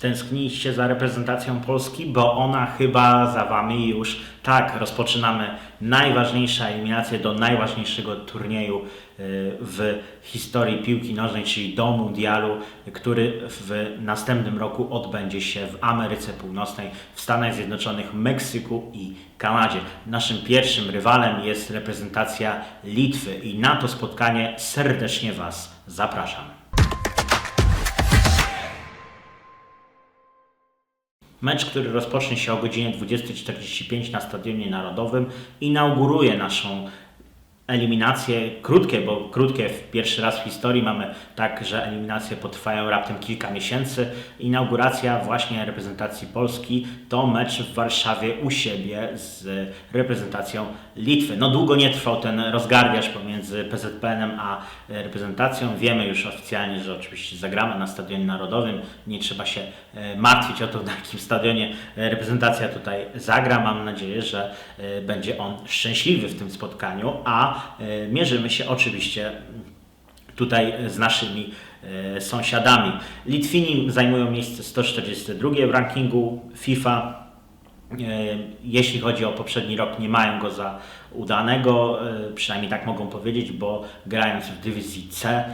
Tęskniście za reprezentacją Polski, bo ona chyba za Wami już. Tak, rozpoczynamy najważniejsze eliminacje do najważniejszego turnieju y, w historii piłki nożnej, czyli do Mundialu, który w następnym roku odbędzie się w Ameryce Północnej, w Stanach Zjednoczonych, Meksyku i Kanadzie. Naszym pierwszym rywalem jest reprezentacja Litwy i na to spotkanie serdecznie Was zapraszam. Mecz, który rozpocznie się o godzinie 20.45 na Stadionie Narodowym, inauguruje naszą eliminacje krótkie, bo krótkie w pierwszy raz w historii mamy tak, że eliminacje potrwają raptem kilka miesięcy. Inauguracja właśnie reprezentacji Polski to mecz w Warszawie u siebie z reprezentacją Litwy. No długo nie trwał ten rozgardiaż pomiędzy PZPN-em a reprezentacją. Wiemy już oficjalnie, że oczywiście zagramy na Stadionie Narodowym. Nie trzeba się e, martwić o to, na jakim stadionie reprezentacja tutaj zagra. Mam nadzieję, że e, będzie on szczęśliwy w tym spotkaniu, a e, mierzymy się oczywiście tutaj z naszymi e, sąsiadami. Litwini zajmują miejsce 142 w rankingu FIFA. E, Jeśli chodzi o poprzedni rok, nie mają go za udanego, przynajmniej tak mogą powiedzieć, bo grając w dywizji C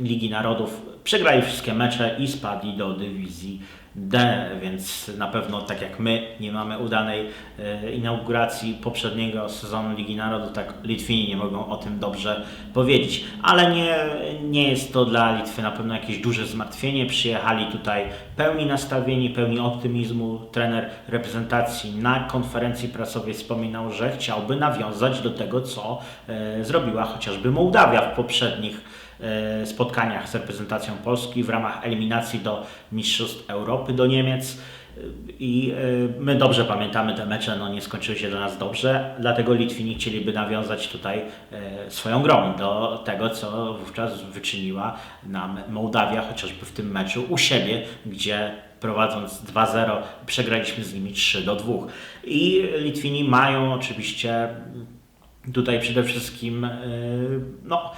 Ligi Narodów przegrali wszystkie mecze i spadli do dywizji D, więc na pewno tak jak my nie mamy udanej e, inauguracji poprzedniego sezonu Ligi Narodów, tak Litwini nie mogą o tym dobrze powiedzieć. Ale nie, nie jest to dla Litwy na pewno jakieś duże zmartwienie. Przyjechali tutaj pełni nastawieni, pełni optymizmu. Trener reprezentacji na konferencji prasowej wspominał, że chciałby nawiązać do tego, co e, zrobiła chociażby Mołdawia w poprzednich spotkaniach z reprezentacją Polski w ramach eliminacji do Mistrzostw Europy do Niemiec. I e, my dobrze pamiętamy te mecze, no nie skończyły się dla nas dobrze, dlatego Litwini chcieliby nawiązać tutaj e, swoją grą do tego, co wówczas wyczyniła nam Mołdawia, chociażby w tym meczu u siebie, gdzie prowadząc 2-0 przegraliśmy z nimi 3 do 2. I Litwini mają oczywiście tutaj przede wszystkim, e, no,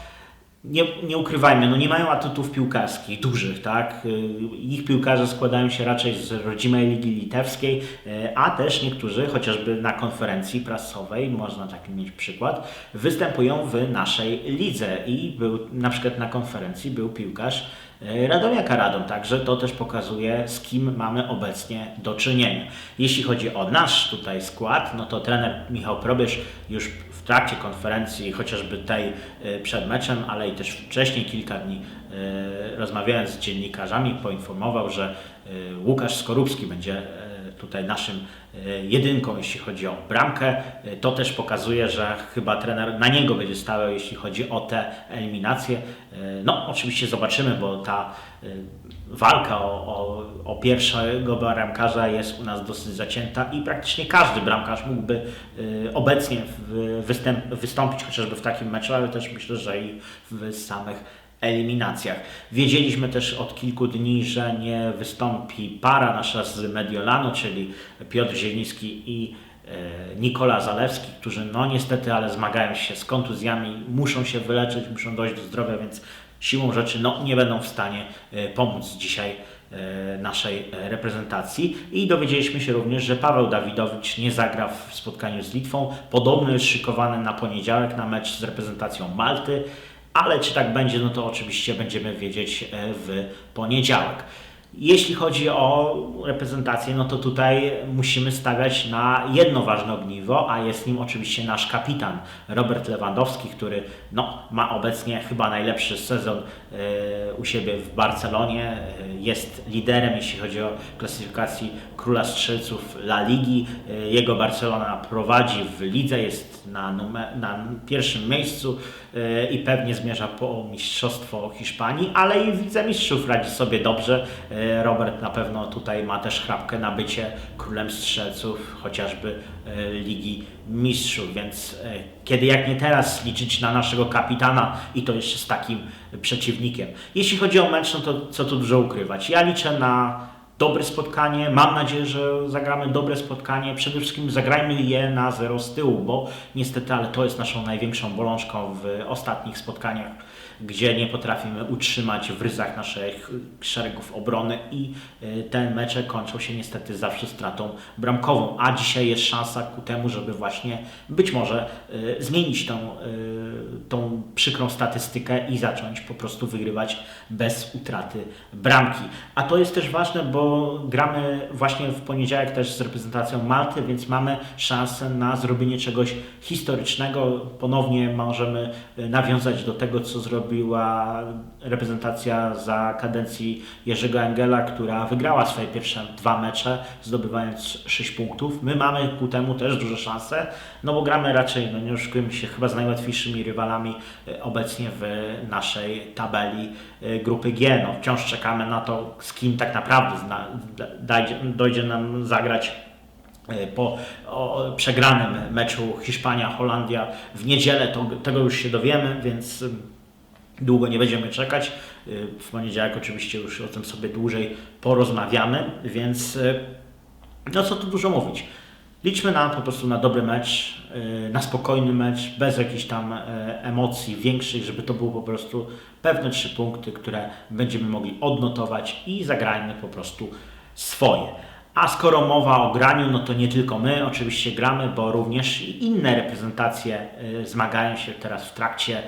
nie, nie ukrywajmy, no nie mają atutów piłkarskich dużych, tak? Y, Ich piłkarze składają się raczej z rodzimej ligi litewskiej, y, a też niektórzy, chociażby na konferencji prasowej, można taki mieć przykład, występują w naszej lidze i był na przykład na konferencji był piłkarz y, Radomiaka Radom, także to też pokazuje, z kim mamy obecnie do czynienia. Jeśli chodzi o nasz tutaj skład, no to trener Michał Probierz już trakcie konferencji, chociażby tej y, przed meczem, ale i też wcześniej, kilka dni y, rozmawiając z dziennikarzami, poinformował, że y, Łukasz Skorupski będzie tutaj naszym y, jedynką, jeśli chodzi o bramkę. Y, To też pokazuje, że chyba trener na niego będzie stawiał, jeśli chodzi o te eliminacje. Y, No, oczywiście zobaczymy, bo ta walka o, o, o pierwszego bramkarza jest u nas dosyć zacięta i praktycznie każdy bramkarz mógłby obecnie występ, wystąpić chociażby w takim meczu, ale też myślę, że i w samych eliminacjach. Wiedzieliśmy też od kilku dni, że nie wystąpi para nasza z Mediolanu, czyli Piotr Zieliński i e, Nikola Zalewski, którzy no niestety, ale zmagają się z kontuzjami, muszą się wyleczyć, muszą dojść do zdrowia, więc siłą rzeczy no, nie będą w stanie e, pomóc dzisiaj e, naszej reprezentacji. I dowiedzieliśmy się również, że Paweł Dawidowicz nie zagra w spotkaniu z Litwą. Podobno jest szykowany na poniedziałek na mecz z reprezentacją Malty. Ale czy tak będzie, no to oczywiście będziemy wiedzieć e, w poniedziałek. Jeśli chodzi o reprezentację, no to tutaj musimy stawiać na jedno ważne ogniwo, a jest nim oczywiście nasz kapitan Robert Lewandowski, który no, ma obecnie chyba najlepszy sezon e, u siebie w Barcelonie. E, jest liderem, jeśli chodzi o klasyfikacji króla strzelców La Ligi. E, jego Barcelona prowadzi w lidze, jest na, numer, na pierwszym miejscu i pewnie zmierza po mistrzostwo Hiszpanii, ale i w Lidze Mistrzów radzi sobie dobrze. E, Robert na pewno tutaj ma też chrapkę na bycie królem strzelców, chociażby e, Ligi Mistrzów, więc e, kiedy jak nie teraz liczyć na naszego kapitana i to jeszcze z takim przeciwnikiem. Jeśli chodzi o mecz, no to co tu dużo ukrywać. Ja liczę na dobre spotkanie. Mam nadzieję, że zagramy dobre spotkanie. Przede wszystkim zagrajmy je na zero z tyłu, bo niestety, ale to jest naszą największą bolączką w ostatnich spotkaniach, gdzie nie potrafimy utrzymać w ryzach naszych szeregów obrony i y, te mecze kończą się niestety zawsze stratą bramkową. A dzisiaj jest szansa ku temu, żeby właśnie być może y, zmienić tą, y, tą przykrą statystykę i zacząć po prostu wygrywać bez utraty bramki. A to jest też ważne, bo gramy właśnie w poniedziałek też z reprezentacją Malty, więc mamy szansę na zrobienie czegoś historycznego. Ponownie możemy nawiązać do tego, co zrobiła reprezentacja za kadencji Jerzego Engela, która wygrała swoje pierwsze dwa mecze, zdobywając 6 punktów. My mamy ku temu też duże szanse, no bo gramy raczej, no nie oszukujmy się, chyba z najłatwiejszymi rywalami y, obecnie w naszej tabeli y, grupy G. No, wciąż czekamy na to, z kim tak naprawdę dojdzie nam zagrać y, po przegranym meczu Hiszpania-Holandia w niedzielę. To, tego już się dowiemy, więc długo nie będziemy czekać. Y, W poniedziałek oczywiście już o tym sobie dłużej porozmawiamy, więc y, no co tu dużo mówić. Liczmy na po prostu na dobry mecz, y, na spokojny mecz, bez jakichś tam emocji większych, żeby to były po prostu pewne trzy punkty, które będziemy mogli odnotować i zagrajmy po prostu swoje. A skoro mowa o graniu, no to nie tylko my oczywiście gramy, bo również inne reprezentacje zmagają się teraz w trakcie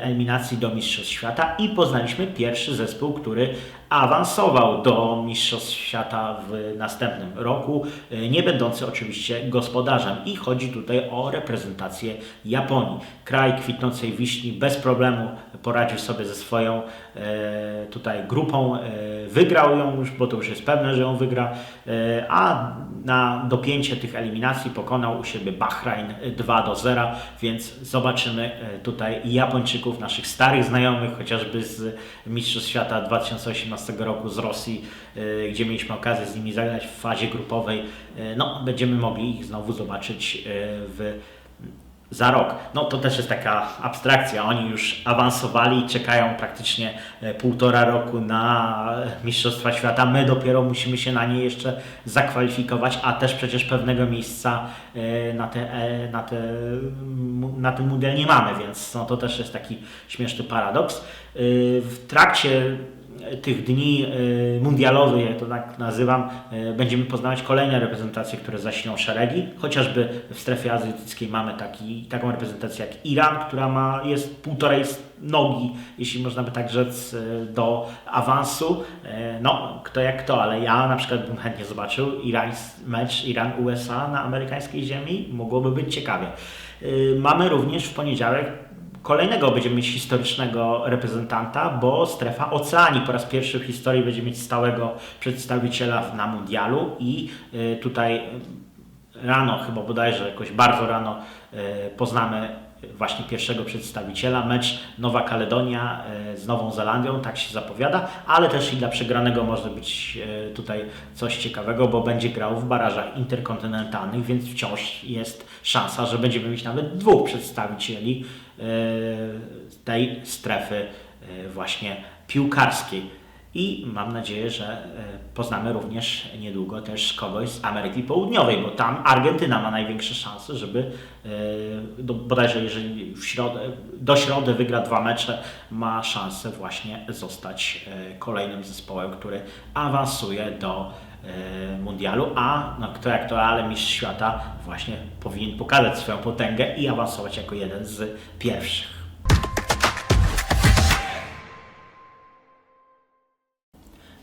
eliminacji do Mistrzostw Świata i poznaliśmy pierwszy zespół, który awansował do Mistrzostw Świata w następnym roku, y, nie będący oczywiście gospodarzem. I chodzi tutaj o reprezentację Japonii. Kraj kwitnącej wiśni bez problemu poradził sobie ze swoją e, tutaj grupą, e, wygrał ją już, bo to już jest pewne, że ją wygra, e, a na dopięcie tych eliminacji pokonał u siebie Bahrain 2 do 0, więc zobaczymy e, tutaj Japończyków, naszych starych znajomych, chociażby z Mistrzostw Świata 2018 roku z Rosji, e, gdzie mieliśmy okazję z nimi zagrać w fazie grupowej. E, No, będziemy mogli ich znowu zobaczyć w za rok. No to też jest taka abstrakcja. Oni już awansowali, czekają praktycznie e, półtora roku na Mistrzostwa Świata. My dopiero musimy się na nie jeszcze zakwalifikować, a też przecież pewnego miejsca e, na, te, e, na, te, na ten mundial nie mamy, więc no, to też jest taki śmieszny paradoks. E, W trakcie tych dni y, mundialowych, jak to tak nazywam, y, będziemy poznawać kolejne reprezentacje, które zasilą szeregi. Chociażby w strefie azjatyckiej mamy taki, taką reprezentację jak Iran, która ma, jest półtorej nogi, jeśli można by tak rzec, y, do awansu. No, kto jak kto, ale ja na przykład bym chętnie zobaczył Iran, mecz Iran-USA na amerykańskiej ziemi. Mogłoby być ciekawie. Mamy również w poniedziałek Kolejnego będziemy mieć historycznego reprezentanta, bo strefa Oceanii po raz pierwszy w historii będzie mieć stałego przedstawiciela na mundialu i y, tutaj y, rano, chyba bodajże jakoś bardzo rano y, poznamy właśnie pierwszego przedstawiciela. Mecz Nowa Kaledonia z Nową Zelandią, tak się zapowiada, ale też i dla przegranego może być tutaj coś ciekawego, bo będzie grał w barażach interkontynentalnych, więc wciąż jest szansa, że będziemy mieć nawet dwóch przedstawicieli tej strefy y, właśnie piłkarskiej. I mam nadzieję, że e, poznamy również niedługo też kogoś z Ameryki Południowej, bo tam Argentyna ma największe szanse, żeby e, do, bodajże jeżeli w środę, do środy wygra dwa mecze, ma szansę właśnie zostać e, kolejnym zespołem, który awansuje do e, mundialu, a no kto jak to, ale mistrz świata właśnie powinien pokazać swoją potęgę i awansować jako jeden z pierwszych.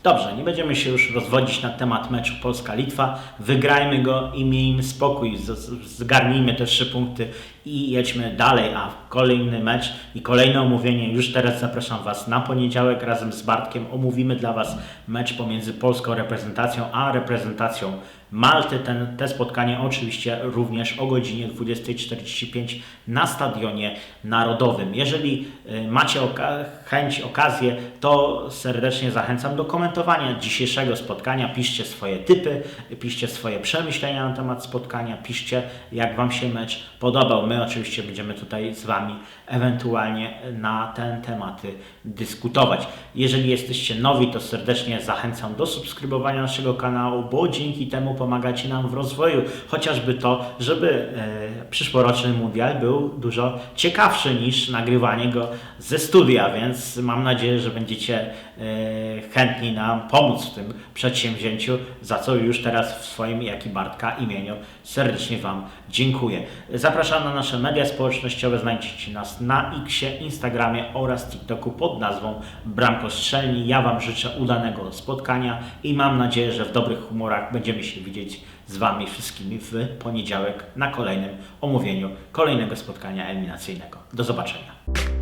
Dobrze, nie będziemy się już rozwodzić na temat meczu Polska-Litwa. Wygrajmy go i miejmy spokój, zgarnijmy te trzy punkty i jedźmy dalej. A kolejny mecz i kolejne omówienie. Już teraz zapraszam Was na poniedziałek razem z Bartkiem. Omówimy dla Was mecz pomiędzy polską reprezentacją a reprezentacją Malty. Ten, te spotkanie oczywiście również o godzinie 20.45 na Stadionie Narodowym. Jeżeli y, macie oka- chęć, okazję, to serdecznie zachęcam do komentowania dzisiejszego spotkania. Piszcie swoje typy, piszcie swoje przemyślenia na temat spotkania, piszcie jak Wam się mecz podobał. My my oczywiście będziemy tutaj z Wami ewentualnie na te tematy dyskutować. Jeżeli jesteście nowi, to serdecznie zachęcam do subskrybowania naszego kanału, bo dzięki temu pomagacie nam w rozwoju. Chociażby to, żeby e, przyszłoroczny mundial był dużo ciekawszy niż nagrywanie go ze studia, więc mam nadzieję, że będziecie e, chętni nam pomóc w tym przedsięwzięciu, za co już teraz w swoim, jak i Bartka imieniu serdecznie Wam dziękuję. Zapraszam na nasze media społecznościowe, znajdziecie nas na Xie, Instagramie oraz TikToku pod nazwą Bramko Strzelni. Ja Wam życzę udanego spotkania i mam nadzieję, że w dobrych humorach będziemy się widzieć z Wami wszystkimi w poniedziałek na kolejnym omówieniu kolejnego spotkania eliminacyjnego. Do zobaczenia.